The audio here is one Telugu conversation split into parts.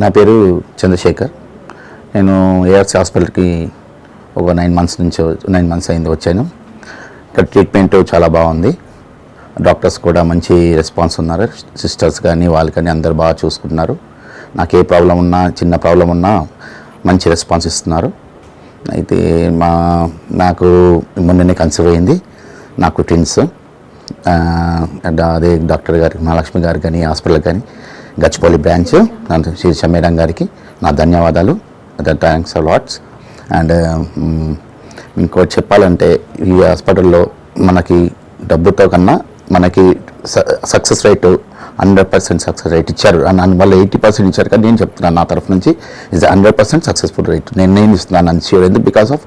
నా పేరు చంద్రశేఖర్. నేను ఏఆర్సీ హాస్పిటల్కి ఒక నైన్ మంత్స్ నుంచి నైన్ మంత్స్ అయింది వచ్చాను. ఇక్కడ ట్రీట్మెంట్ చాలా బాగుంది. డాక్టర్స్ కూడా మంచి రెస్పాన్స్ ఉన్నారు. సిస్టర్స్ కానీ వాళ్ళు కానీ అందరు బాగా చూసుకుంటున్నారు. నాకు ఏ ప్రాబ్లం ఉన్నా చిన్న ప్రాబ్లం ఉన్నా మంచి రెస్పాన్స్ ఇస్తున్నారు. అయితే మా నాకు మొన్ననే కన్సీవ్ అయింది. నాకు ట్విన్స్ అదే డాక్టర్ గారికి మహాలక్ష్మి గారు కానీ హాస్పిటల్ కానీ గచ్చిపల్లి బ్రాంచ్. శ్రీ మేడం గారికి నా ధన్యవాదాలు. Thanks lots. అండ్ ఇంకోటి చెప్పాలంటే ఈ హాస్పిటల్లో మనకి డబ్బుతో కన్నా మనకి success rate hundred percent success rate ఇచ్చారు. అని వాళ్ళు ఎయిటీ పర్సెంట్ ఇచ్చారు. కానీ నేను చెప్తున్నాను నా తరఫు నుంచి is hundred percent successful rate. నేను నేను ఇస్తున్నాను అని షూర్ ఎందుకు? బికాస్ ఆఫ్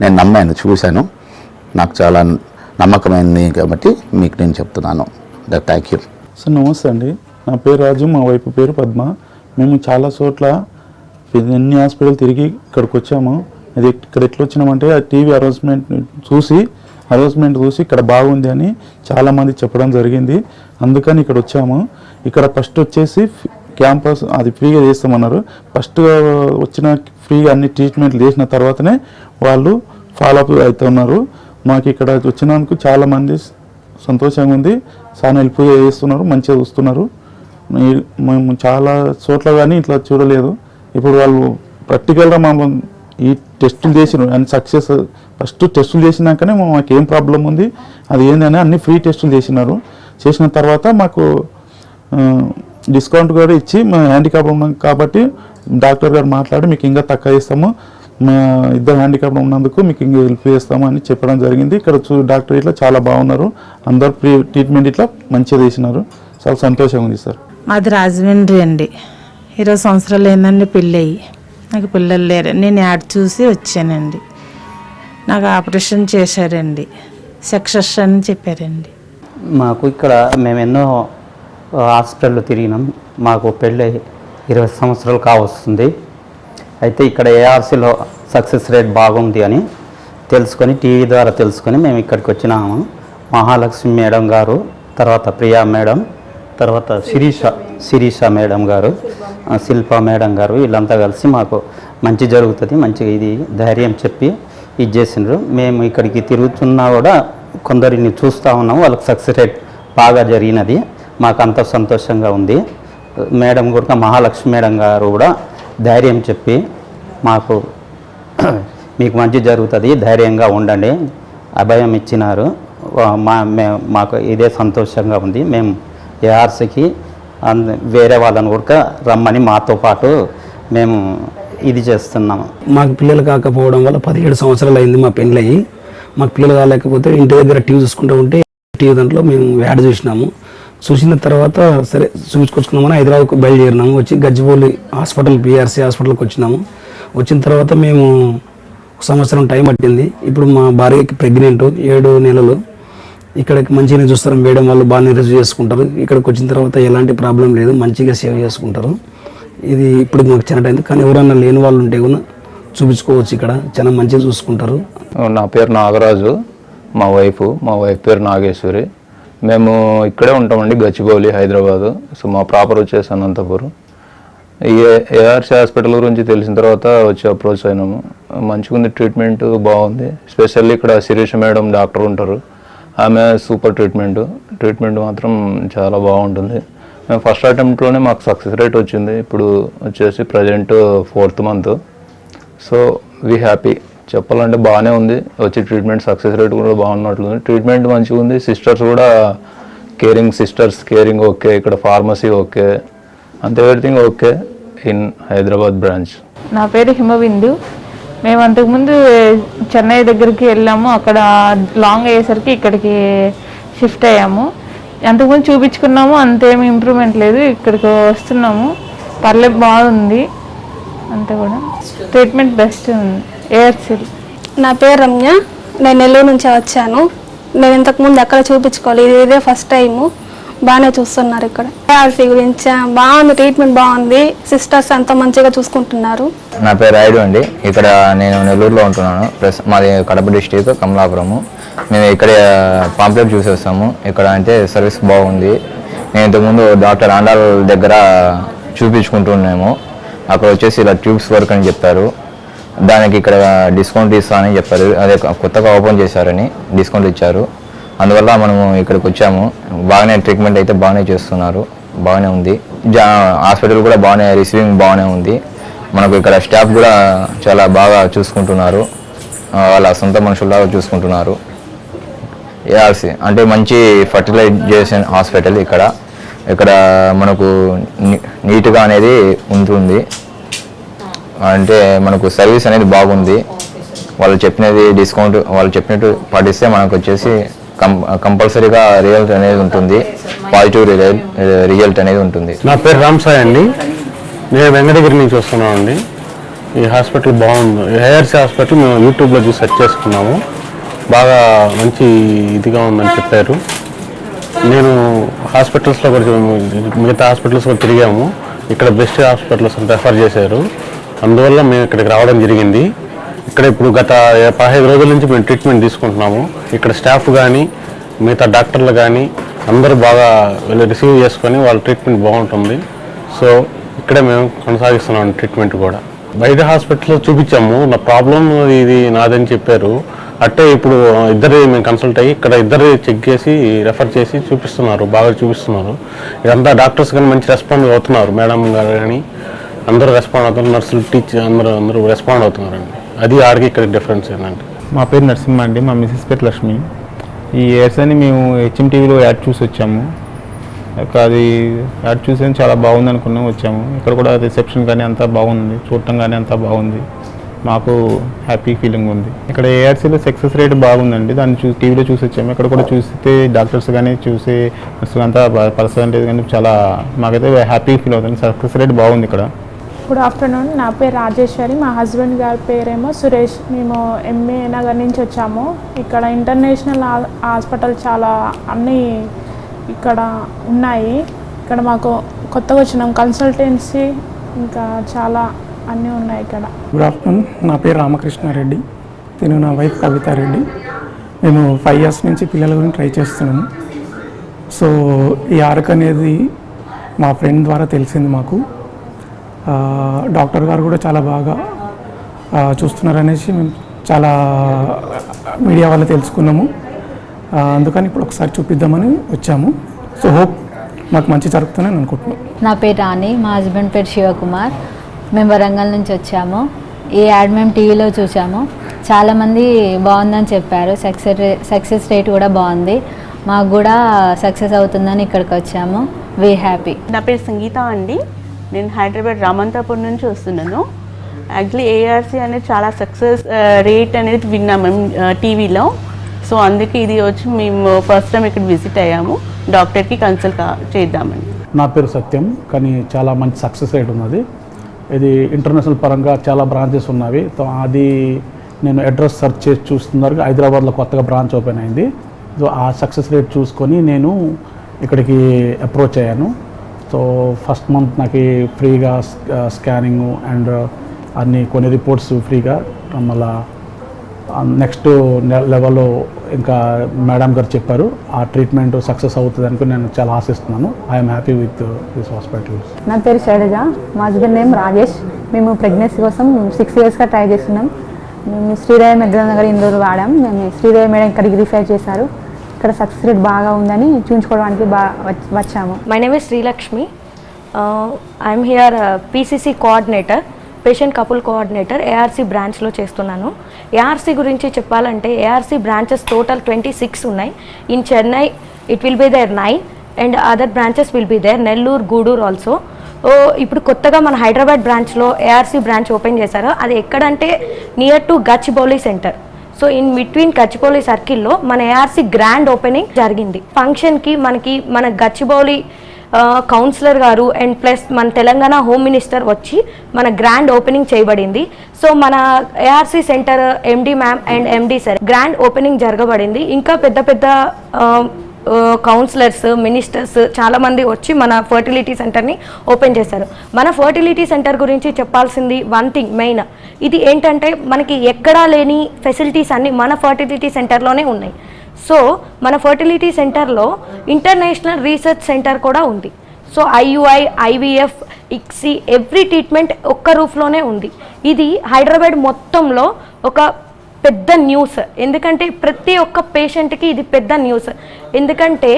నేను నమ్మాను చూశాను. నాకు చాలా నమ్మకమైంది కాబట్టి మీకు నేను చెప్తున్నాను. Thank you. సార్ నమస్తే అండి. నా పేరు రాజు మా వైపు పేరు పద్మ. మేము చాలా చోట్ల ఎన్ని హాస్పిటల్ తిరిగి ఇక్కడికి వచ్చాము అది ఇక్కడ ఎట్లా వచ్చినామంటే ఆ టీవీ అనౌన్స్మెంట్ చూసి అనౌన్స్మెంట్ చూసి ఇక్కడ బాగుంది అని చాలామంది చెప్పడం జరిగింది. అందుకని ఇక్కడ వచ్చాము. ఇక్కడ ఫస్ట్ వచ్చేసి క్యాంపస్ అది ఫ్రీగా చేస్తామన్నారు. ఫస్ట్ వచ్చిన ఫ్రీగా అన్ని ట్రీట్మెంట్లు చేసిన తర్వాతనే వాళ్ళు ఫాలోఅప్ అవుతున్నారు. మాకు ఇక్కడ వచ్చినందుకు చాలామంది సంతోషంగా ఉంది. చాలా హెల్ప్ చేస్తున్నారు మంచిగా చూస్తున్నారు. మేము చాలా చోట్ల కానీ ఇట్లా చూడలేదు. ఇప్పుడు వాళ్ళు ప్రాక్టికల్గా మమ్మల్ని ఈ టెస్టులు చేసిన అండ్ సక్సెస్ ఫస్ట్ టెస్టులు చేసినాకనే మాకు ఏం ప్రాబ్లం ఉంది. అది ఏందని అన్ని ఫ్రీ టెస్టులు చేసినారు. చేసిన తర్వాత మాకు డిస్కౌంట్ కూడా ఇచ్చి మా హ్యాండిక్యాప్ ఉన్నాం కాబట్టి డాక్టర్ గారు మాట్లాడి మీకు ఇంకా తక్కువ ఇస్తాము మా ఇద్దరు హ్యాండిక్యాప్ ఉన్నందుకు మీకు ఇంకా హెల్ప్ చేస్తాము అని చెప్పడం జరిగింది. ఇక్కడ చూ డాక్టర్ ఇట్లా చాలా బాగున్నారు. అందరు ఫ్రీ ట్రీట్మెంట్ ఇట్లా మంచిగా చేసినారు. చాలా సంతోషంగా ఉంది సార్. మాది రాజమండ్రి అండి. ఇరవై సంవత్సరాలు ఏందండి పెళ్ళి అయ్యి. నాకు పిల్లలు లేరు. నేను యాడ్ చూసి వచ్చానండి. నాకు ఆపరేషన్ చేశారండి. సక్సెస్ అని చెప్పారండి. మాకు ఇక్కడ మేము ఎన్నో హాస్పిటల్లో తిరిగినాం. మాకు పెళ్ళి ఇరవై సంవత్సరాలు కావస్తుంది. అయితే ఇక్కడ ఏఆర్సీలో సక్సెస్ రేట్ బాగుంది అని తెలుసుకొని టీవీ ద్వారా తెలుసుకొని మేము ఇక్కడికి వచ్చినాము. మహాలక్ష్మి మేడం గారు తర్వాత ప్రియా మేడం తర్వాత శిరీష శిరీష మేడం గారు శిల్ప మేడం గారు వీళ్ళంతా కలిసి మాకు మంచి జరుగుతుంది మంచిగా ఇది ధైర్యం చెప్పి ఇది చేసిండ్రు. మేము ఇక్కడికి తిరుగుతున్నా కూడా కొందరిని చూస్తూ ఉన్నాము వాళ్ళకి సక్సెస్ రేట్ బాగా జరిగినది మాకు అంత సంతోషంగా ఉంది. మేడం కూడా మహాలక్ష్మి మేడం గారు కూడా ధైర్యం చెప్పి మాకు మీకు మంచి జరుగుతుంది ధైర్యంగా ఉండండి. అభయం ఇచ్చినారు. మా మాకు ఇదే సంతోషంగా ఉంది. మేము ఏఆర్సీకి అంద వేరే వాళ్ళని కూడా రమ్మని మాతో పాటు మేము ఇది చేస్తున్నాము. మాకు పిల్లలు కాకపోవడం వల్ల పదిహేడు సంవత్సరాలు అయింది మా పెళ్ళయి. మాకు పిల్లలు కాలేకపోతే ఇంటి దగ్గర టీవీ చూసుకుంటూ ఉంటే టీవీ దాంట్లో మేము యాడ్ చూసినాము. చూసిన తర్వాత సరే చూపించుకొచ్చుకున్నామని హైదరాబాద్కు బయలుదేరినాము. వచ్చి గజ్జిబౌలి హాస్పిటల్ పిఆర్సీ హాస్పిటల్కి వచ్చినాము. వచ్చిన తర్వాత మేము ఒక సంవత్సరం టైం పట్టింది. ఇప్పుడు మా భార్యకి ప్రెగ్నెంట్ ఏడు నెలలు. ఇక్కడ మంచిగానే చూస్తారు. మేడం వాళ్ళు బాగానే రిసీవ్ చేసుకుంటారు. ఇక్కడికి వచ్చిన తర్వాత ఎలాంటి ప్రాబ్లం లేదు. మంచిగా సేవ్ చేసుకుంటారు. ఇది ఇప్పుడు మాకు చిన్న అయింది కానీ ఎవరన్నా లేని వాళ్ళు ఉంటే కూడా చూపించుకోవచ్చు ఇక్కడ. చాలా మంచిగా చూసుకుంటారు. నా పేరు నాగరాజు. మా వైఫ్ మా వైఫ్ పేరు నాగేశ్వరి. మేము ఇక్కడే ఉంటామండి గచ్చిబౌలి హైదరాబాదు. సో మా ప్రాపర్ వచ్చేసి అనంతపురం. ఈ ఏఆర్సీ హాస్పిటల్ గురించి తెలిసిన తర్వాత వచ్చి అప్రోచ్ అయినాము. మంచిగా ఉంది ట్రీట్మెంట్ బాగుంది. స్పెషల్లీ ఇక్కడ శిరీష మేడం డాక్టర్ ఉంటారు. ఆమె సూపర్ ట్రీట్మెంట్. ట్రీట్మెంట్ మాత్రం చాలా బాగుంటుంది. మేము ఫస్ట్ అటెంప్ట్లోనే మాకు సక్సెస్ రేట్ వచ్చింది. ఇప్పుడు వచ్చేసి present fourth month. So we happy చెప్పాలంటే బాగానే ఉంది. వచ్చి ట్రీట్మెంట్ సక్సెస్ రేట్ కూడా బాగున్నట్లుంది. ట్రీట్మెంట్ మంచిగా ఉంది. సిస్టర్స్ కూడా కేరింగ్ సిస్టర్స్ కేరింగ్ ఓకే. ఇక్కడ ఫార్మసీ ఓకే. అంత everything okay in Hyderabad branch. నా పేరు హిమబిందు మేము అంతకుముందు చెన్నై దగ్గరికి వెళ్ళాము. అక్కడ లాంగ్ అయ్యేసరికి ఇక్కడికి షిఫ్ట్ అయ్యాము. అంతకుముందు చూపించుకున్నాము అంతేమి ఇంప్రూవ్మెంట్ లేదు. ఇక్కడికి వస్తున్నాము. పర్లేదు బాగుంది. అంతే కూడా. ట్రీట్మెంట్ బెస్ట్ ఉంది. ఏఆర్సీ నా పేరు రమ్య. నేను నెల్లూరు నుంచి వచ్చాను. నేను ఇంతకుముందు ఎక్కడ చూపించుకోవాలి ఇది ఇదే ఫస్ట్ టైము బాగానే చూస్తున్నారు ఇక్కడ. ఆర్సీ గురించి బాగుంది ట్రీట్మెంట్ బాగుంది. సిస్టర్స్ అంతా మంచిగా చూసుకుంటున్నారు. నా పేరు రాయుడు అండి. ఇక్కడ నేను నెల్లూరులో ఉంటున్నాను. ప్లస్ మాది కడప డిస్టిక్ కమలాపురము. మేము ఇక్కడ పాంప్లెట్ చూసి వస్తాము. ఇక్కడ అంటే సర్వీస్ బాగుంది. నేను ఇంతకుముందు డాక్టర్ ఆండాల్ దగ్గర చూపించుకుంటున్నాము అక్కడ వచ్చేసి ఇలా ట్యూబ్స్ వర్క్ అని చెప్పారు. దానికి ఇక్కడ డిస్కౌంట్ ఇస్తానని చెప్పారు. అదే కొత్తగా ఓపెన్ చేశారని డిస్కౌంట్ ఇచ్చారు. అందువల్ల మనము ఇక్కడికి వచ్చాము. బాగానే ట్రీట్మెంట్ అయితే బాగానే చేస్తున్నారు. బాగానే ఉంది. జా హాస్పిటల్ కూడా బాగానే రిసీవింగ్ బాగానే ఉంది. మనకు ఇక్కడ స్టాఫ్ కూడా చాలా బాగా చూసుకుంటున్నారు. వాళ్ళ సొంత మనుషుల్లాగా చూసుకుంటున్నారు. ఏఆర్సి అంటే మంచి ఫర్టిలైజేషన్ హాస్పిటల్ ఇక్కడ. ఇక్కడ మనకు నీ- నీట్గా అనేది ఉంటుంది. అంటే మనకు సర్వీస్ అనేది బాగుంది. వాళ్ళు చెప్పినది డిస్కౌంట్ వాళ్ళు చెప్పినట్టు పాటిస్తే మనకు వచ్చేసి కంపల్సరీగా రిజల్ట్ అనేది ఉంటుంది. పాజిటివ్ రిజల్ట్ రిజల్ట్ అనేది ఉంటుంది. నా పేరు రామ్ సాయి అండి. నేను వెంకటగిరి నుంచి వస్తున్నాను అండి ఈ హాస్పిటల్ బాగుంది. ఏఆర్సీ హాస్పిటల్ మేము యూట్యూబ్లో చూసి సెర్చ్ చేసుకున్నాము. బాగా మంచి ఇదిగా ఉందని చెప్పారు. నేను హాస్పిటల్స్లో కూడా మిగతా హాస్పిటల్స్ కూడా తిరిగాము. ఇక్కడ బెస్ట్ హాస్పిటల్స్ రెఫర్ చేశారు. అందువల్ల మేము ఇక్కడికి రావడం జరిగింది. ఇక్కడ ఇప్పుడు గత పదహైదు రోజుల నుంచి మేము ట్రీట్మెంట్ తీసుకుంటున్నాము. ఇక్కడ స్టాఫ్ కానీ మిగతా డాక్టర్లు కానీ అందరూ బాగా రిసీవ్ చేసుకొని వాళ్ళ ట్రీట్మెంట్ బాగుంటుంది. సో ఇక్కడే మేము కొనసాగిస్తున్నాం ట్రీట్మెంట్ కూడా. బయట హాస్పిటల్లో చూపించాము. నా ప్రాబ్లం ఇది నాదని చెప్పారు. అట్టే ఇప్పుడు ఇద్దరు మేము కన్సల్ట్ అయ్యి ఇక్కడ ఇద్దరు చెక్ చేసి రెఫర్ చేసి చూపిస్తున్నారు. బాగా చూపిస్తున్నారు. ఇదంతా డాక్టర్స్ కానీ మంచి రెస్పాండ్ అవుతున్నారు. మేడం గారు కానీ అందరూ రెస్పాండ్ అవుతున్నారు. నర్సులు టీచర్ అందరూ అందరూ రెస్పాండ్ అవుతున్నారండి. అది ఆడికి ఇక్కడ డిఫరెన్స్ ఏంటంటే? మా పేరు నరసింహ అండి మా మిసెస్ పేరు లక్ష్మి. ఈ ఇయర్స్ అని మేము హెచ్ఎం టీవీలో యాడ్ చూసి వచ్చాము. ఒక అది యాడ్ చూసి చాలా బాగుంది అనుకున్నాం వచ్చాము. ఇక్కడ కూడా రిసెప్షన్ కానీ అంతా బాగుంది చూడటం కానీ అంతా బాగుంది. మాకు హ్యాపీ ఫీలింగ్ ఉంది. ఇక్కడ ఏఆర్సీలో సక్సెస్ రేట్ బాగుందండి. దాన్ని చూసి టీవీలో చూసి వచ్చాము. ఇక్కడ కూడా చూస్తే డాక్టర్స్ కానీ చూసి నర్సులు అంతా పర్సంటేజ్ కానీ చాలా మాకైతే హ్యాపీ ఫీల్ అవుతుంది. సక్సెస్ రేట్ బాగుంది ఇక్కడ. గుడ్ ఆఫ్టర్నూన్ నా పేరు రాజేశ్వరి మా హస్బెండ్ గారి పేరేమో సురేష్. మేము ఎంఏ నగర్ నుంచి వచ్చాము. ఇక్కడ ఇంటర్నేషనల్ హాస్పిటల్ చాలా అన్నీ ఇక్కడ ఉన్నాయి. ఇక్కడ మాకు కొత్తగా వచ్చినాం కన్సల్టెన్సీ ఇంకా చాలా అన్నీ ఉన్నాయి ఇక్కడ. గుడ్ ఆఫ్టర్నూన్ నా పేరు రామకృష్ణారెడ్డి. నేను నా వైఫ్ కవితారెడ్డి. మేము ఫైవ్ ఇయర్స్ నుంచి పిల్లల గురించి ట్రై చేస్తున్నాము సో ఈ ఆర్క్ అనేది మా ఫ్రెండ్ ద్వారా తెలిసింది మాకు. డాక్టర్ గారు కూడా చాలా బాగా చూస్తున్నారనేసి మేము చాలా మీడియా వల్ల తెలుసుకున్నాము. అందుకని ఇప్పుడు ఒకసారి చూపిద్దామని వచ్చాము. సో హోప్ మాకు మంచి జరుగుతుందని అనుకుంటున్నాం. నా పేరు రాణి మా హస్బెండ్ పేరు శివకుమార్. మేము వరంగల్ నుంచి వచ్చాము. ఈ యాడ్ మేము టీవీలో చూసాము. చాలామంది బాగుందని చెప్పారు. సక్సెస్ రే సక్సెస్ రేట్ కూడా బాగుంది. మాకు కూడా సక్సెస్ అవుతుందని ఇక్కడికి వచ్చాము. వీ హ్యాపీ నా పేరు సంగీత అండి. నేను హైదరాబాద్ రామంతాపూర్ నుంచి వస్తున్నాను. యాక్చువల్లీ ఏఆర్సీ అనేది చాలా సక్సెస్ రేట్ uh, అనేది విన్నాం మేము uh, టీవీలో సో అందుకే ఇది వచ్చి మేము ఫస్ట్ టైం ఇక్కడ విజిట్ అయ్యాము. డాక్టర్కి కన్సల్ట్ చేద్దామని. నా పేరు సత్యం కానీ చాలా మంచి సక్సెస్ రేట్ ఉన్నది. ఇది ఇంటర్నేషనల్ పరంగా చాలా బ్రాంచెస్ ఉన్నవి. సో అది నేను అడ్రస్ సెర్చ్ చేసి చూస్తున్నారు. హైదరాబాద్లో కొత్తగా బ్రాంచ్ ఓపెన్ అయింది. సో ఆ సక్సెస్ రేట్ చూసుకొని నేను ఇక్కడికి అప్రోచ్ అయ్యాను. సో ఫస్ట్ మంత్ నాకు ఫ్రీగా స్కానింగ్ అండ్ అన్ని కొన్ని రిపోర్ట్స్ ఫ్రీగా. మళ్ళా నెక్స్ట్ లెవెల్లో ఇంకా మేడం గారు చెప్పారు ఆ ట్రీట్మెంట్ సక్సెస్ అవుతుంది అనుకుని నేను చాలా ఆశిస్తున్నాను. I'm happy with this hospital. నా పేరు శైలజ మా హస్బెండ్ నేమ్ రాజేష్. మేము ప్రెగ్నెన్సీ కోసం సిక్స్ ఇయర్స్గా ట్రై చేస్తున్నాం. మేము శ్రీరాయ మెడ్రల్ నగర్ ఇందూరు వాడాం. మేము శ్రీరాయ మేడం ఇక్కడికి రిఫర్ చేశారు. ఇక్కడ సక్సెస్ రేట్ బాగా ఉందని చూపించుకోవడానికి బాగా వచ్చాము. My name is Srilakshmi I'm here PCC coordinator patient couple coordinator ARC బ్రాంచ్లో చేస్తున్నాను. ఏఆర్సీ గురించి చెప్పాలంటే ARC branches total twenty six ఉన్నాయి. In Chennai it will be there nine and other branches will be there Nellore Gudur also ఇప్పుడు కొత్తగా మన హైదరాబాద్ బ్రాంచ్లో ఏఆర్సీ బ్రాంచ్ ఓపెన్ చేశారు. అది ఎక్కడంటే near to Gachibowli centre so in between Gachibowli సర్కిల్లో మన ఏఆర్సీ గ్రాండ్ ఓపెనింగ్ జరిగింది. ఫంక్షన్కి మనకి మన గచ్చిబౌలి కౌన్సిలర్ గారు అండ్ ప్లస్ మన తెలంగాణ హోమ్ మినిస్టర్ వచ్చి మన గ్రాండ్ ఓపెనింగ్ చేయబడింది. సో మన ARC center MD ma'am and MD sir grand opening జరగబడింది. ఇంకా పెద్ద పెద్ద కౌన్సిలర్స్ మినిస్టర్స్ చాలామంది వచ్చి మన ఫర్టిలిటీ సెంటర్ని ఓపెన్ చేశారు. మన ఫర్టిలిటీ సెంటర్ గురించి చెప్పాల్సింది వన్ థింగ్ మెయిన్. ఇది ఏంటంటే మనకి ఎక్కడా లేని ఫెసిలిటీస్ అన్నీ మన ఫర్టిలిటీ సెంటర్లోనే ఉన్నాయి. సో మన ఫర్టిలిటీ సెంటర్లో ఇంటర్నేషనల్ రీసెర్చ్ సెంటర్ కూడా ఉంది. So IUI IVF ICSI every treatment ఒక్క రూఫ్లోనే ఉంది. ఇది హైదరాబాద్ మొత్తంలో ఒక పెద్ద న్యూస్ ఎందుకంటే ప్రతి ఒక్క పేషెంట్కి ఇది పెద్ద న్యూస్ ఎందుకంటే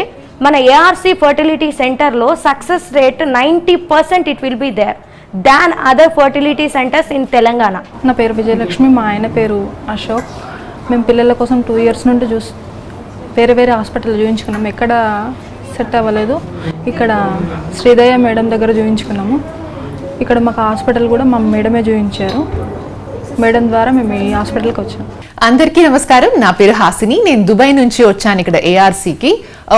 మన ఏఆర్సీ ఫర్టిలిటీ సెంటర్లో success rate ninety percent it will be there than other fertility centers in Telangana నా పేరు విజయలక్ష్మి మా ఆయన పేరు అశోక్. మేము పిల్లల కోసం టూ ఇయర్స్ నుండి చూసి వేరే వేరే హాస్పిటల్ చూపించుకున్నాం ఎక్కడ సెట్ అవ్వలేదు. ఇక్కడ శ్రీదయ మేడం దగ్గర చూపించుకున్నాము ఇక్కడ మాకు హాస్పిటల్ కూడా మా మేడమే చూపించారు మేడం ద్వారా మేము ఈ హాస్పిటల్కి వచ్చాము అందరికీ నమస్కారం. నా పేరు హాసిని. నేను దుబాయ్ నుంచి వచ్చాను ఇక్కడ ఏఆర్సీకి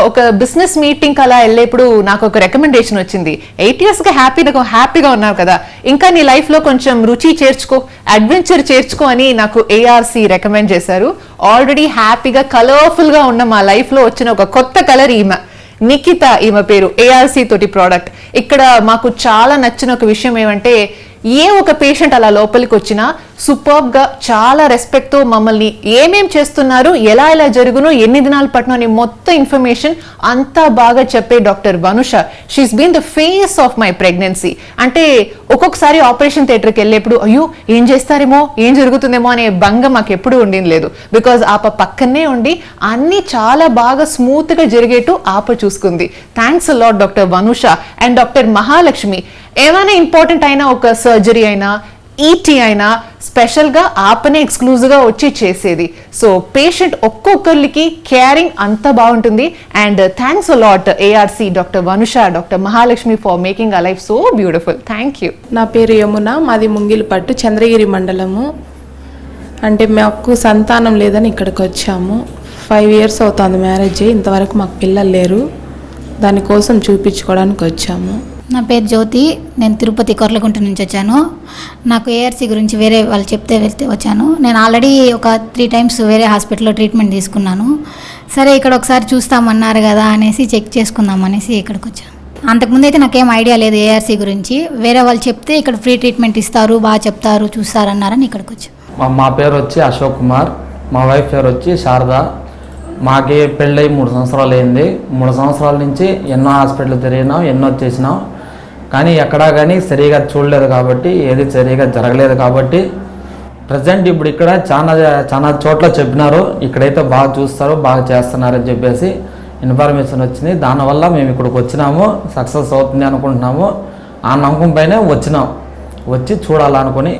ఒక బిజినెస్ మీటింగ్ అలా వెళ్ళేప్పుడు నాకు ఒక రికమెండేషన్ వచ్చింది. ఎయిట్ ఇయర్స్గా హ్యాపీగా హ్యాపీగా ఉన్నావు కదా. ఇంకా నీ లైఫ్లో కొంచెం రుచి చేర్చుకో అడ్వెంచర్ చేర్చుకో అని నాకు ఏఆర్సీ రికమెండ్ చేశారు. ఆల్రెడీ హ్యాపీగా కలర్ఫుల్గా ఉన్న మా లైఫ్లో వచ్చిన ఒక కొత్త కలర్ ఈమె. నిఖిత ఈమె పేరు ఏఆర్సీ తోటి ప్రోడక్ట్ ఇక్కడ మాకు చాలా నచ్చిన ఒక విషయం ఏమంటే ఏ ఒక పేషెంట్ అలా లోపలికి వచ్చినా సూపర్బ్గా చాలా రెస్పెక్ట్తో మమ్మల్ని ఏమేం చేస్తున్నారు ఎలా ఎలా జరుగును ఎన్ని దినాలు పట్నం అని మొత్తం ఇన్ఫర్మేషన్ అంతా బాగా చెప్పే doctor Vanusha. She's been the face of my pregnancy అంటే ఒక్కొక్కసారి ఆపరేషన్ థియేటర్కి వెళ్ళేప్పుడు అయ్యో ఏం చేస్తారేమో ఏం జరుగుతుందేమో అనే భంగం మాకు ఎప్పుడూ ఉండింది లేదు. బికాజ్ ఆప పక్కనే ఉండి అన్ని చాలా బాగా స్మూత్గా జరిగేట్టు ఆప చూసుకుంది. Thanks lot doctor Vanusha. And doctor Mahalakshmi ఏమైనా ఇంపార్టెంట్ అయినా ఒక సర్జరీ అయినా ఈటీ అయినా స్పెషల్గా ఆపనే ఎక్స్క్లూజివ్గా వచ్చి చేసేది. సో పేషెంట్ ఒక్కొక్కరికి కేరింగ్ అంత బాగుంటుంది. And thanks lot ARC doctor Vanusha doctor Mahalakshmi for making a life so beautiful thank you నా పేరు యమున మాది ముంగిలిపట్టు చంద్రగిరి మండలము. అంటే మాకు సంతానం లేదని ఇక్కడికి వచ్చాము. ఫైవ్ ఇయర్స్ అవుతుంది మ్యారేజ్ ఇంతవరకు మాకు పిల్లలు లేరు. దానికోసం చూపించుకోవడానికి వచ్చాము. నా పేరు జ్యోతి. నేను తిరుపతి కొర్లగుంట నుంచి వచ్చాను. నాకు ఏఆర్సీ గురించి వేరే వాళ్ళు చెప్తే వెళ్తే వచ్చాను. నేను ఆల్రెడీ ఒక త్రీ టైమ్స్ వేరే హాస్పిటల్లో ట్రీట్మెంట్ తీసుకున్నాను. సరే ఇక్కడ ఒకసారి చూస్తామన్నారు కదా అనేసి చెక్ చేసుకుందాం అనేసి ఇక్కడికి వచ్చాను. అంతకుముందు అయితే నాకేం ఐడియా లేదు ఏఆర్సీ గురించి. వేరే వాళ్ళు చెప్తే ఇక్కడ ఫ్రీ ట్రీట్మెంట్ ఇస్తారు బాగా చెప్తారు చూస్తారన్నారని ఇక్కడికి వచ్చాను. మా- పేరు వచ్చి అశోక్ కుమార్. మా వైఫ్ పేరు వచ్చి శారద. మాకి పెళ్ళై మూడు సంవత్సరాలు అయింది మూడు సంవత్సరాల నుంచి ఎన్నో హాస్పిటల్ తిరిగినాం ఎన్నో చేసినాం. కానీ ఎక్కడా కానీ సరిగా చూడలేదు కాబట్టి ఏది సరిగా జరగలేదు కాబట్టి ప్రజెంట్ ఇప్పుడు ఇక్కడ చాలా చాలా చోట్ల చెప్పినారు ఇక్కడైతే బాగా చూస్తారు బాగా చేస్తున్నారని చెప్పేసి ఇన్ఫర్మేషన్ వచ్చింది. దానివల్ల మేము ఇక్కడికి వచ్చినాము సక్సెస్ అవుతుంది అనుకుంటున్నాము. ఆ నమ్మకం పైనే వచ్చినాం. వచ్చి చూడాలనుకుని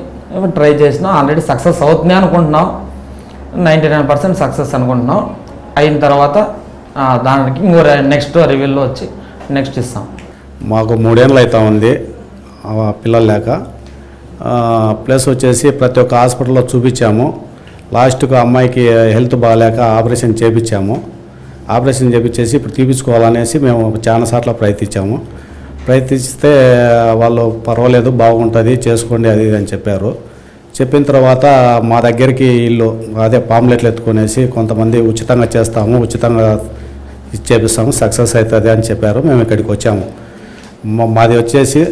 ట్రై చేసినాం. ఆల్రెడీ సక్సెస్ అవుతుంది అనుకుంటున్నాం. నైంటీ నైన్ పర్సెంట్ సక్సెస్ అనుకుంటున్నాం. అయిన తర్వాత దానికి ఇంకో నెక్స్ట్ రివ్యూలో వచ్చి నెక్స్ట్ ఇస్తాం. మాకు మూడేళ్ళు అవుతా ఉంది పిల్లలు లేక. ప్లస్ వచ్చేసి ప్రతి ఒక్క హాస్పిటల్లో చూపించాము. లాస్ట్కు అమ్మాయికి హెల్త్ బాగాలేక ఆపరేషన్ చేపించాము. ఆపరేషన్ చేపించేసి ఇప్పుడు తీపించుకోవాలనేసి మేము చాలాసార్లు ప్రయత్నించాము. ప్రయత్నిస్తే వాళ్ళు పర్వాలేదు బాగుంటుంది చేసుకోండి అది ఇది అని చెప్పారు. చెప్పిన తర్వాత మా దగ్గరికి వీళ్ళు అదే పాంప్లెట్లు ఎత్తుకునేసి కొంతమంది ఉచితంగా చేస్తాము ఉచితంగా ఇచ్చేపిస్తాము సక్సెస్ అవుతుంది అని చెప్పారు. మేము ఇక్కడికి వచ్చాము. మాది వచ్చేసి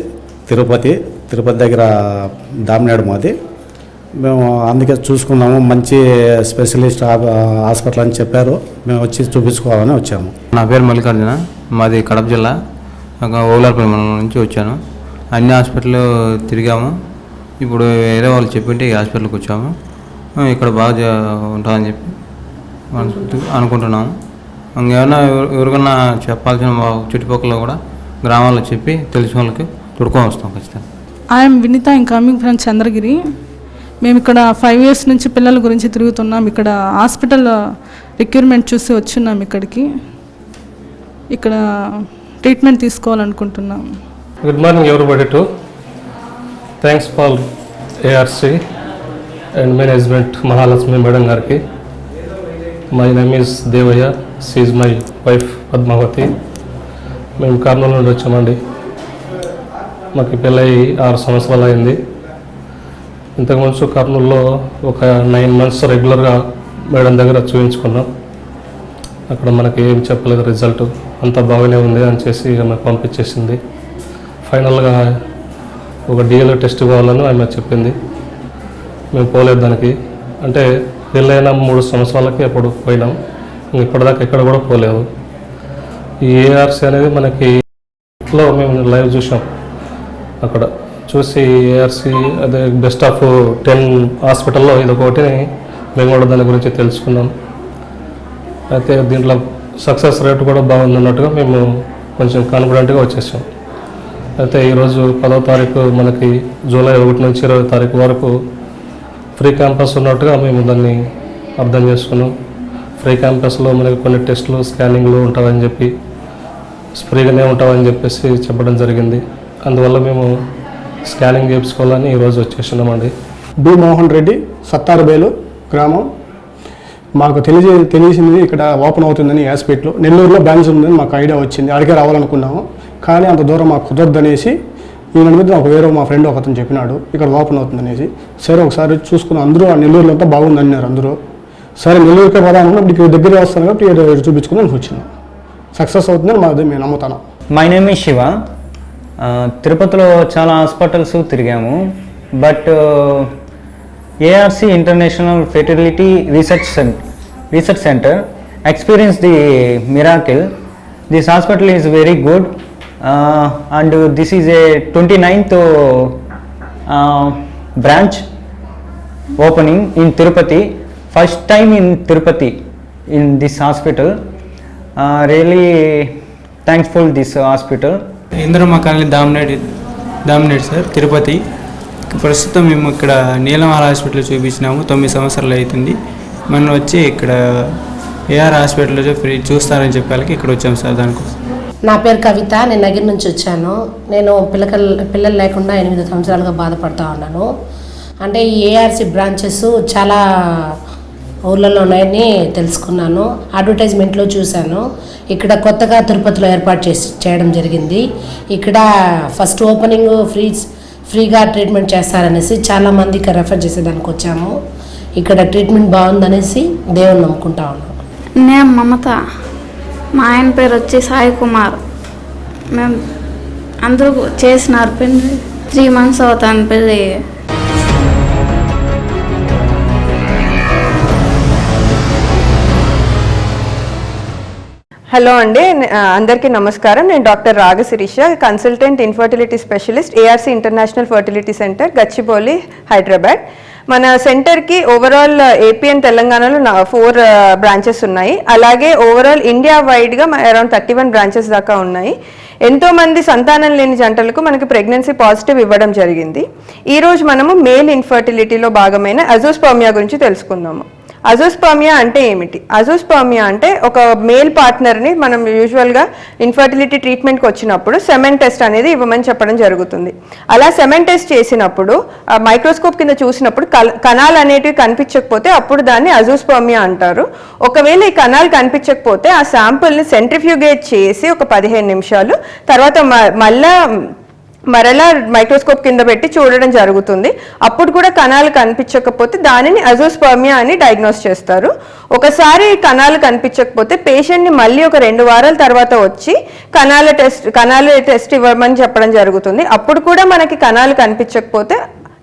తిరుపతి తిరుపతి దగ్గర దామినాడు మాది. మేము అందుకే చూసుకున్నాము మంచి స్పెషలిస్ట్ హాస్పిటల్ అని చెప్పారు. మేము వచ్చి చూపించుకోవాలని వచ్చాము. నా పేరు మల్లికార్జున మాది కడప జిల్లా. ఓలార్పల్లి మండలం నుంచి వచ్చాను. అన్ని హాస్పిటల్ తిరిగాము. ఇప్పుడు వేరే వాళ్ళు చెప్పింటే ఈ హాస్పిటల్కి వచ్చాము. ఇక్కడ బాగా జ- ఉంటుందని చెప్పి అనుకుంటున్నాము. ఇంకేమైనా ఎవరికైనా ఎవరికన్నా చెప్పాల్సిన చుట్టుపక్కల కూడా గ్రామాల్లో చెప్పి తెలిసిన వాళ్ళకి తొడుకొని వస్తాం ఖచ్చితంగా I'm Vinitha I'm coming from Chandragiri మేము ఇక్కడ ఫైవ్ ఇయర్స్ నుంచి పిల్లల గురించి తిరుగుతున్నాం ఇక్కడ హాస్పిటల్ రిక్రూట్మెంట్ చూసి వచ్చున్నాం ఇక్కడికి ఇక్కడ ట్రీట్మెంట్ తీసుకోవాలనుకుంటున్నాం morning, everybody. Too. Thanks for ARC and management Mahalakshmi Madam Garki. My name is Devaya. She is my wife Padmavati. మేము కర్నూలు నుండి వచ్చామండి. మాకు పెళ్ళై ఆరు సంవత్సరాలు అయింది. ఇంతకుముందు కర్నూలులో ఒక నైన్ మంత్స్ రెగ్యులర్గా మేడం దగ్గర చూపించుకున్నాం. అక్కడ మనకి ఏం చెప్పలేదు రిజల్ట్. అంతా బాగానే ఉంది అని చేసి ఆమె పంపించేసింది. ఫైనల్గా ఒక డిఎల్ టెస్ట్ కావాలని ఆమె చెప్పింది. మేము పోలేదు దానికి. అంటే పెళ్ళైన మూడు సంవత్సరాలకి అప్పుడు పోయినాం. ఇప్పటిదాకా ఎక్కడ కూడా పోలేదు. ఈ ఏఆర్సీ అనేది మనకి లో మేము లైవ్ చూసాం అక్కడ చూసి ఏఆర్సి అదే బెస్ట్ ఆఫ్ టెన్ హాస్పిటల్లో ఇది ఒకటి. మేము కూడా దాని గురించి తెలుసుకున్నాం. అయితే దీంట్లో సక్సెస్ రేట్ కూడా బాగుంది అన్నట్టుగా మేము కొంచెం కాన్ఫిడెంట్గా వచ్చేసాం. అయితే ఈరోజు పదో తారీఖు మనకి జూలై ఒకటి నుంచి ఇరవై తారీఖు వరకు ఫ్రీ క్యాంపస్ ఉన్నట్టుగా మేము దాన్ని అర్థం చేసుకున్నాం. ఫ్రీ క్యాంపస్లో మనకి కొన్ని టెస్టులు స్కానింగ్లు ఉంటుందని చెప్పి స్ప్రీగానే ఉంటామని చెప్పేసి చెప్పడం జరిగింది. అందువల్ల మేము స్కానింగ్ చేయించుకోవాలని ఈరోజు వచ్చేసినామండి బి మోహన్ రెడ్డి సత్తారుబేలు గ్రామం. మాకు తెలియజే తెలిసింది ఇక్కడ ఓపెన్ అవుతుందని హాస్పిటల్ నెల్లూరులో బ్రాంచ్ ఉందని మాకు ఐడియా వచ్చింది. అడిగే రావాలనుకున్నాము. కానీ అంత దూరం మాకు కుదరదనేసి ఈయన మీద నాకు వేరే మా ఫ్రెండ్ ఒకతను చెప్పినాడు. ఇక్కడ ఓపెన్ అవుతుందనేసి. సరే ఒకసారి చూసుకుని అందరూ ఆ నెల్లూరులో అంతా బాగుంది అన్నారు అందరూ. సరే నెల్లూరుకే పోదాం ఇక్కడ దగ్గర వస్తాను కాబట్టి ఇక్కడ చూపించుకుందని వచ్చినాం. సక్సెస్ అవుతుందని మాది మేము నమ్ముతాను. మై నేమ్ ఈ శివ తిరుపతిలో చాలా హాస్పిటల్స్ తిరిగాము. But ARC international fertility research center research center experience the miracle this hospital is very good and this is a twenty ninth branch opening in Tirupati first time in Tirupati in this hospital Really thankful this hospital. Indiramma colony దామినేట్ దామినేట్ సార్ తిరుపతి. ప్రస్తుతం మేము ఇక్కడ నీలమాల హాస్పిటల్ చూపించినాము తొమ్మిది సంవత్సరాలు అవుతుంది మనం వచ్చి ఇక్కడ ఏఆర్ హాస్పిటల్లో ఫ్రీ చూస్తారని చెప్పాలకి ఇక్కడ వచ్చాం సార్ దానికోసం నా పేరు కవిత నేను నగిరి నుంచి వచ్చాను. నేను పిల్లకల్ పిల్లలు లేకుండా ఎనిమిది సంవత్సరాలుగా బాధపడతా ఉన్నాను. అంటే ఈ ఏఆర్సి బ్రాంచెస్ చాలా ఊర్లలో ఉన్నాయని తెలుసుకున్నాను. అడ్వర్టైజ్మెంట్లో చూశాను. ఇక్కడ కొత్తగా తిరుపతిలో ఏర్పాటు చేసి చేయడం జరిగింది. ఇక్కడ ఫస్ట్ ఓపెనింగ్ ఫ్రీ ఫ్రీగా ట్రీట్మెంట్ చేస్తారనేసి చాలామందికి రెఫర్ చేసేదానికి వచ్చాము. ఇక్కడ ట్రీట్మెంట్ బాగుందనేసి దేవుని నమ్ముకుంటా ఉన్నాం. నేను మమత. మా ఆయన పేరు వచ్చి సాయి కుమార్. మేము అందరూ చేసినారు పెళ్ళి త్రీ మంత్స్ అవుతాను పెళ్ళి. హలో అండి అందరికీ నమస్కారం. నేను doctor Raga Sirisha consultant infertility specialist ARC international fertility center Gachibowli Hyderabad. మన సెంటర్కి ఓవరాల్ ఏపీ అండ్ తెలంగాణలో నా ఫోర్ బ్రాంచెస్ ఉన్నాయి. అలాగే ఓవరాల్ ఇండియా వైడ్గా అరౌండ్ థర్టీ వన్ బ్రాంచెస్ దాకా ఉన్నాయి. ఎంతో మంది సంతానం లేని జంటలకు మనకి ప్రెగ్నెన్సీ పాజిటివ్ ఇవ్వడం జరిగింది. ఈరోజు మనము మేల్ ఇన్ఫర్టిలిటీలో భాగమైన అజోస్పర్మియా గురించి తెలుసుకుందాము. అజోస్పర్మియా అంటే ఏమిటి? అజోస్పర్మియా అంటే ఒక మేల్ పార్ట్నర్ని మనం యూజువల్గా ఇన్ఫర్టిలిటీ ట్రీట్మెంట్కి వచ్చినప్పుడు సెమెన్ టెస్ట్ అనేది ఇవ్వమని చెప్పడం జరుగుతుంది. అలా సెమెన్ టెస్ట్ చేసినప్పుడు మైక్రోస్కోప్ కింద చూసినప్పుడు కల- కణాలు అనేటివి కనిపించకపోతే అప్పుడు దాన్ని అజోస్పర్మియా అంటారు. ఒకవేళ ఈ కణాలు కనిపించకపోతే ఆ శాంపుల్ని సెంట్రిఫ్యూగేట్ చేసి ఒక పదిహేను నిమిషాలు తర్వాత మ- మళ్ళా మరలా మైక్రోస్కోప్ కింద పెట్టి చూడడం జరుగుతుంది. అప్పుడు కూడా కణాలు కనిపించకపోతే దానిని అజోస్పర్మియా అని డయాగ్నోస్ చేస్తారు. ఒకసారి కణాలు కనిపించకపోతే పేషెంట్ని మళ్ళీ ఒక రెండు వారాల తర్వాత వచ్చి కణాల టెస్ట్ కణాల టెస్ట్ ఇవ్వమని చెప్పడం జరుగుతుంది. అప్పుడు కూడా మనకి కణాలు కనిపించకపోతే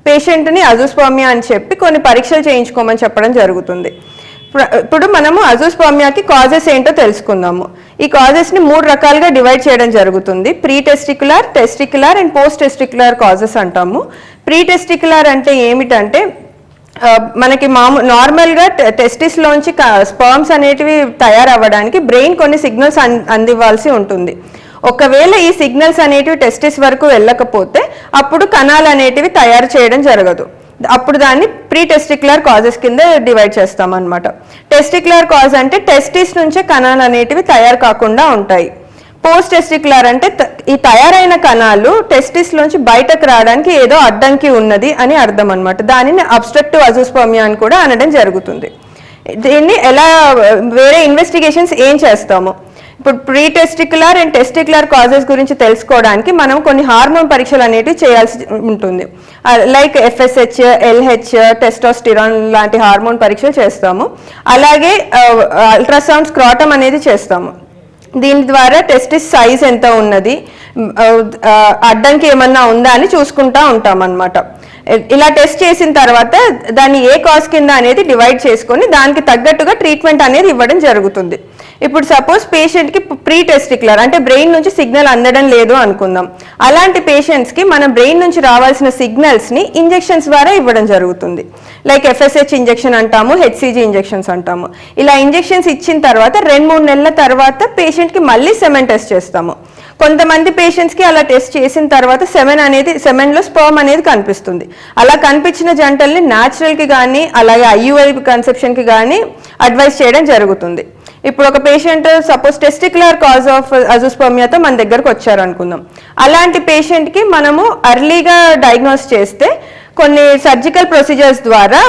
పేషెంట్ని అజోస్పర్మియా అని చెప్పి కొన్ని పరీక్షలు చేయించుకోమని చెప్పడం జరుగుతుంది. ఇప్పుడు- ఇప్పుడు మనము అజోస్పర్మియాకి కాజెస్ ఏంటో తెలుసుకుందాము. ఈ కాజెస్ని మూడు రకాలుగా డివైడ్ చేయడం జరుగుతుంది. Pre testicular testicular and post testicular causes అంటాము. ప్రీ టెస్టిక్యులర్ అంటే ఏమిటంటే మనకి మామూ నార్మల్గా టెస్టిస్లోంచి స్పర్మ్స్ అనేటివి తయారవ్వడానికి బ్రెయిన్ కొన్ని సిగ్నల్స్ అన్ అందివ్వాల్సి ఉంటుంది. ఒకవేళ ఈ సిగ్నల్స్ అనేటివి టెస్టిస్ వరకు వెళ్ళకపోతే అప్పుడు కణాలు అనేటివి తయారు చేయడం జరగదు. అప్పుడు దాన్ని ప్రీ టెస్టిక్యులర్ కాజెస్ కింద డివైడ్ చేస్తాం అనమాట టెస్టిక్యులర్ కాజ్ అంటే టెస్టిస్ నుంచే కణాలు అనేటివి తయారు కాకుండా ఉంటాయి. పోస్ట్ టెస్టిక్యులర్ అంటే ఈ తయారైన కణాలు టెస్టిస్ నుంచి బయటకు రావడానికి ఏదో అడ్డంకి ఉన్నది అని అర్థం అనమాట దానిని అబ్స్ట్రక్టివ్ అజోస్పర్మియా అని కూడా అనడం జరుగుతుంది. దీన్ని ఎలా వేరే ఇన్వెస్టిగేషన్స్ ఏం చేస్తాము? ఇప్పుడు pre testicular and testicular causes గురించి తెలుసుకోవడానికి మనం కొన్ని హార్మోన్ పరీక్షలు అనేటివి చేయాల్సి ఉంటుంది. లైక్ ఎఫ్ఎస్హెచ్ ఎల్హెచ్ టెస్టోస్టిరాన్ లాంటి హార్మోన్ పరీక్షలు చేస్తాము. అలాగే అల్ట్రాసౌండ్ స్క్రాటమ్ అనేది చేస్తాము. దీని ద్వారా టెస్టిస్ సైజ్ ఎంత ఉన్నది అడ్డంకి ఏమన్నా ఉందా అని చూసుకుంటా ఉంటాం అనమాట ఇలా టెస్ట్ చేసిన తర్వాత దాన్ని ఏ కాజ్ కింద అనేది డివైడ్ చేసుకొని దానికి తగ్గట్టుగా ట్రీట్మెంట్ అనేది ఇవ్వడం జరుగుతుంది. ఇప్పుడు సపోజ్ పేషెంట్కి ప్రీ టెస్టిక్యులర్ అంటే బ్రెయిన్ నుంచి సిగ్నల్ అందడం లేదు అనుకుందాం. అలాంటి పేషెంట్స్కి మన బ్రెయిన్ నుంచి రావాల్సిన సిగ్నల్స్ని ఇంజెక్షన్స్ ద్వారా ఇవ్వడం జరుగుతుంది. లైక్ ఎఫ్ఎస్హెచ్ ఇంజెక్షన్ అంటాము హెచ్సిజీ ఇంజెక్షన్స్ అంటాము. ఇలా ఇంజెక్షన్స్ ఇచ్చిన తర్వాత రెండు మూడు నెలల తర్వాత పేషెంట్కి మళ్ళీ సెమెన్ టెస్ట్ చేస్తాము. కొంతమంది పేషెంట్స్కి అలా టెస్ట్ చేసిన తర్వాత సెమెన్ అనేది సెమెన్లో స్పర్మ్ అనేది కనిపిస్తుంది. అలా కనిపించిన జంటల్ని న్యాచురల్కి కానీ అలాగే ఐయుఐ కన్సెప్షన్కి కానీ అడ్వైస్ చేయడం జరుగుతుంది. ఇప్పుడు ఒక patient suppose testicular cause of అజుస్పర్మియాతో మన దగ్గరకు వచ్చారు అనుకుందాం అలాంటి పేషెంట్కి మనము అర్లీగా డయాగ్నోస్ చేస్తే కొన్ని సర్జికల్ ప్రొసీజర్స్ ద్వారా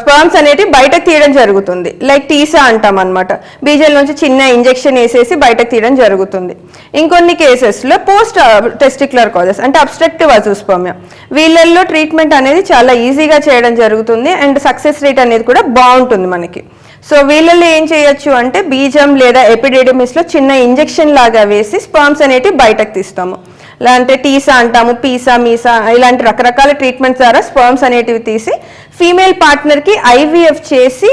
స్పర్మ్స్ అనేటివి బయటకు తీయడం జరుగుతుంది. లైక్ టీసా అంటాం అనమాట బీజల నుంచి చిన్న ఇంజెక్షన్ వేసేసి బయటకు తీయడం జరుగుతుంది. ఇంకొన్ని కేసెస్లో పోస్ట్ టెస్టిక్యులర్ కాజెస్ అంటే అబ్స్ట్రక్టివ్ అజూస్పర్మియా వీళ్ళల్లో ట్రీట్మెంట్ అనేది చాలా ఈజీగా చేయడం జరుగుతుంది. అండ్ సక్సెస్ రేట్ అనేది కూడా బాగుంటుంది మనకి. సో వీళ్ళల్లో ఏం చేయొచ్చు అంటే బీజం లేదా ఎపిడెడమిస్లో చిన్న ఇంజెక్షన్ లాగా వేసి స్పర్మ్స్ అనేటివి బయటకు తీస్తాము. లేదంటే టీసా అంటాము పీసా మీసా ఇలాంటి రకరకాల ట్రీట్మెంట్స్ ద్వారా స్పర్మ్స్ అనేటివి తీసి ఫీమేల్ పార్ట్నర్కి ఐవీఎఫ్ చేసి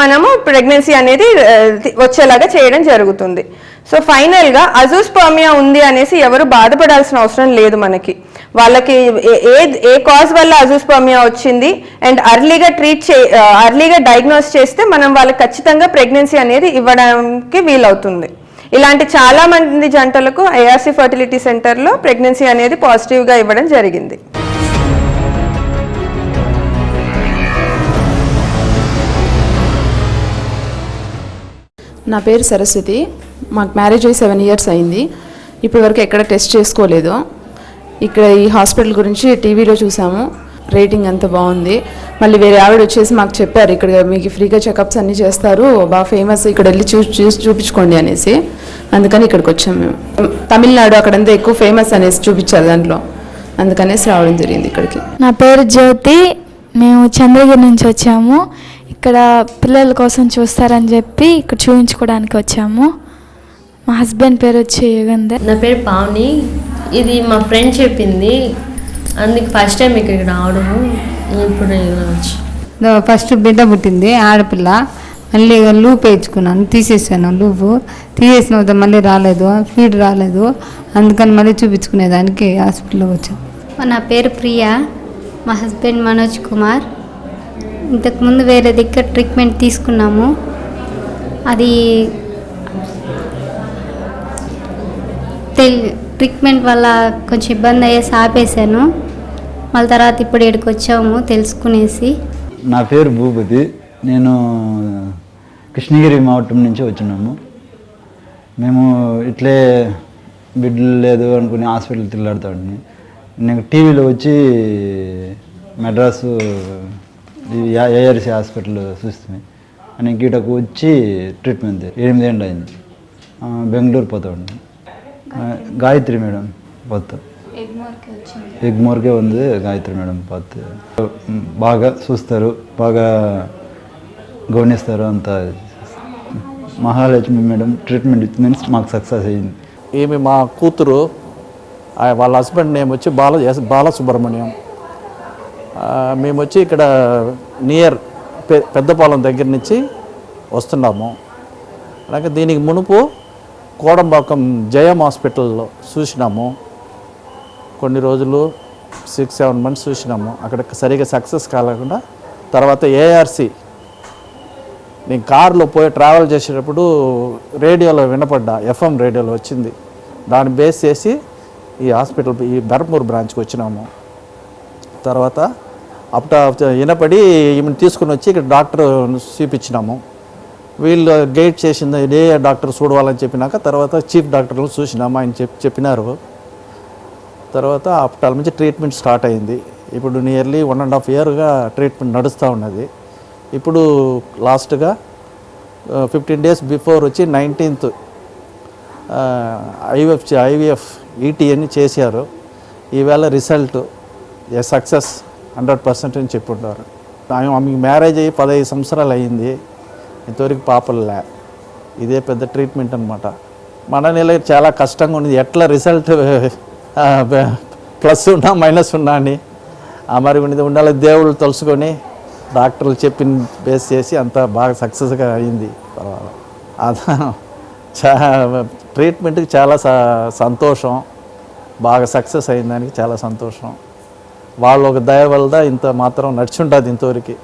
మనము ప్రెగ్నెన్సీ అనేది వచ్చేలాగా చేయడం జరుగుతుంది. సో ఫైనల్గా అజూస్పర్మియా ఉంది అనేసి ఎవరు బాధపడాల్సిన అవసరం లేదు మనకి. వాళ్ళకి ఏ- ఏ ఏ కాజ్ వల్ల అజూస్పర్మియా వచ్చింది? అండ్ అర్లీగా ట్రీట్ చే అర్లీగా డయాగ్నోస్ చేస్తే మనం వాళ్ళకి ఖచ్చితంగా ప్రెగ్నెన్సీ అనేది ఇవ్వడానికి వీలవుతుంది. ఇలాంటి చాలా మంది జంటలకు ఐఆర్సీ ఫర్టిలిటీ సెంటర్లో ప్రెగ్నెన్సీ అనేది పాజిటివ్గా ఇవ్వడం జరిగింది. నా పేరు సరస్వతి. మాకు మ్యారేజ్ అయ్యి సెవెన్ ఇయర్స్ అయింది. ఇప్పటివరకు ఎక్కడ టెస్ట్ చేసుకోలేదు. ఇక్కడ ఈ హాస్పిటల్ గురించి టీవీలో చూసాము. రేటింగ్ అంత బాగుంది. మళ్ళీ వేరే ఆవిడ వచ్చేసి మాకు చెప్పారు ఇక్కడ మీకు ఫ్రీగా చెకప్స్ అన్నీ చేస్తారు బాగా ఫేమస్ ఇక్కడ వెళ్ళి చూ చూసి చూపించుకోండి అనేసి. అందుకని ఇక్కడికి వచ్చాము మేము. తమిళనాడు అక్కడంతా ఎక్కువ ఫేమస్ అనేసి చూపించారు దాంట్లో. అందుకనేసి రావడం జరిగింది ఇక్కడికి. నా పేరు జ్యోతి. మేము చంద్రగిరి నుంచి వచ్చాము. ఇక్కడ పిల్లల కోసం చూస్తారని చెప్పి ఇక్కడ చూపించుకోవడానికి వచ్చాము. మా హస్బెండ్ పేరు వచ్చి యుగంధర్. నా పేరు పావని. ఇది మా ఫ్రెండ్ చెప్పింది. అందుకు ఫస్ట్ టైం ఇక్కడికి రావడము. ఇప్పుడు ఇలా వచ్చి. ఫస్ట్ బిడ్డ పుట్టింది ఆడపిల్ల. మళ్ళీ లూప్ వేయించుకున్నాను తీసేసాను లూపు తీసేసిన తర్వాత మళ్ళీ రాలేదు ఫీడ్ రాలేదు. అందుకని మళ్ళీ చూపించుకునేదానికి హాస్పిటల్కి వచ్చాను. నా పేరు ప్రియా మా హస్బెండ్ మనోజ్ కుమార్. ఇంతకుముందు వేరే దగ్గర ట్రీట్మెంట్ తీసుకున్నాము. అది తెల్ ట్రీట్మెంట్ వల్ల కొంచెం ఇబ్బంది అయ్యేసి ఆపేశాను. మళ్ళీ తర్వాత ఇప్పుడు ఇక్కడికి వచ్చాము తెలుసుకునేసి. నా పేరు భూపతి. నేను కృష్ణగిరి మావటం నుంచి వచ్చినాము. మేము ఇట్లే బిడ్డలు లేదు అనుకుని హాస్పిటల్ తిరగడుతాడిని నేను టీవీలో వచ్చి మెడ్రాసు ఏఆర్సి హాస్పిటల్ చూస్తుంది. అని గీటకు వచ్చి ట్రీట్మెంట్ ఎనిమిదేళ్ళు అయింది బెంగళూరు పోతా ఉండి గాయత్రి మేడం. పోతా. ఎగ్మోర్కే ఉంది గాయత్రి మేడం పాత్. బాగా చూస్తారు బాగా గమనిస్తారు అంత. మహాలక్ష్మి మేడం ట్రీట్మెంట్ ఇచ్చింది మాకు సక్సెస్ అయ్యింది. ఈమె మా కూతురు వాళ్ళ హస్బెండ్ నేమ్ వచ్చి బాల బాలసుబ్రహ్మణ్యం. ఆ, మేము వచ్చి ఇక్కడ నియర్ పె పెద్దపాలెం దగ్గర నుంచి వస్తున్నాము. అలాగే దీనికి మునుపు కోడంబాకం జయం హాస్పిటల్లో చూసినాము. కొన్ని రోజులు సిక్స్ సెవెన్ మంత్స్ చూసినాము. అక్కడ సరిగా సక్సెస్ కాలేకుండా తర్వాత ఏఆర్సి నేను కారులో పోయి ట్రావెల్ చేసేటప్పుడు రేడియోలో వినపడ్డా ఎఫ్ఎం రేడియోలో వచ్చింది. దాన్ని బేస్ చేసి ఈ హాస్పిటల్ ఈ బెరపూర్ బ్రాంచ్కి వచ్చినాము. తర్వాత అప్పుడు వినపడి ఈమెను తీసుకుని వచ్చి ఇక్కడ డాక్టర్ చూపించినాము. వీళ్ళు గైడ్ చేసింది ఏ డాక్టర్ చూడవాలని చెప్పినాక తర్వాత చీఫ్ డాక్టర్లు చూసినామా ఆయన చెప్పి చెప్పినారు. తర్వాత అప్పటి నుంచి ట్రీట్మెంట్ స్టార్ట్ అయింది. ఇప్పుడు నియర్లీ వన్ అండ్ హాఫ్ ఇయర్గా ట్రీట్మెంట్ నడుస్తూ ఉన్నది. ఇప్పుడు లాస్ట్గా ఫిఫ్టీన్ డేస్ బిఫోర్ వచ్చి నైన్టీన్త్ ఐవిఎఫ్ ఐవిఎఫ్ ఈటీ అని చేశారు. ఈవేళ రిజల్ట్ ఏ సక్సెస్ హండ్రెడ్ పర్సెంట్ అని చెప్పుంటారు. ఆమె- మ్యారేజ్ అయ్యి పదహైదు సంవత్సరాలు అయ్యింది ఇంతవరకు పాపలే ఇదే పెద్ద ట్రీట్మెంట్ అనమాట మన నెల చాలా కష్టంగా ఉంది ఎట్లా రిజల్ట్ ప్లస్ ఉన్నా మైనస్ ఉన్నా అని. ఆ మరి ఉన్నది ఉండాలి దేవుళ్ళు తలుసుకొని డాక్టర్లు చెప్పిన బేస్ చేసి అంత బాగా సక్సెస్గా అయింది. పర్వాలేదు. అదా చా ట్రీట్మెంట్కి చాలా సంతోషం. బాగా సక్సెస్ అయిన దానికి చాలా సంతోషం. వాళ్ళు ఒక దయ వల్ల ఇంత మాత్రం నడిచి ఉంటుంది ఇంతవరకు.